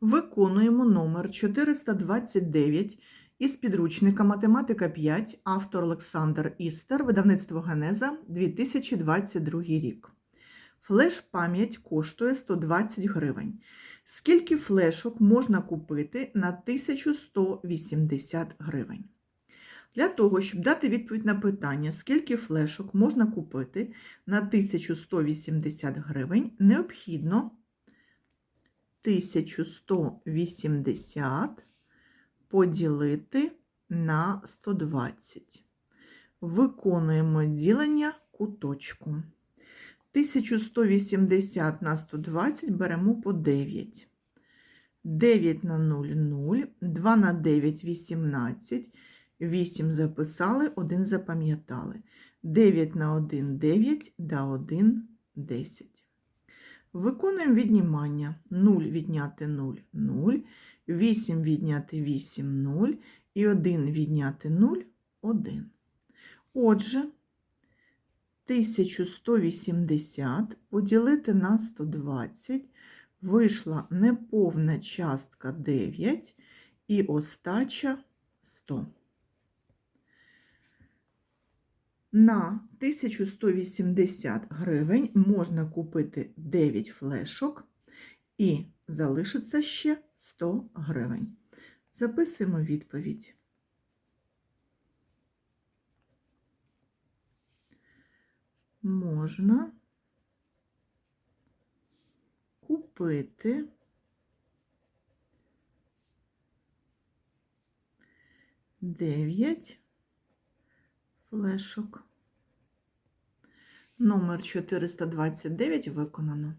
Виконуємо номер 429 із підручника Математика 5, автор Олександр Істер, видавництво Генеза, 2022 рік. Флеш-пам'ять коштує 120 гривень. Скільки флешок можна купити на 1180 гривень? Для того, щоб дати відповідь на питання, скільки флешок можна купити на 1180 гривень, необхідно 1180 поділити на 120. Виконуємо ділення куточку. 1180 на 120 беремо по 9. 9 на 0 – 0, 2 на 9 – 18, 8 записали, 1 запам'ятали. 9 на 1 – 9, да 1 – 10. Виконуємо віднімання. 0 відняти 0 – 0, 8 відняти 8 – 0 і 1 відняти 0 – 1. Отже, 1180 поділити на 120 вийшла неповна частка 9 і остача 100. На 1180 гривень можна купити 9 флешок і залишиться ще 100 гривень. Записуємо відповідь. Можна купити дев'ять флешок. Номер 429 виконано.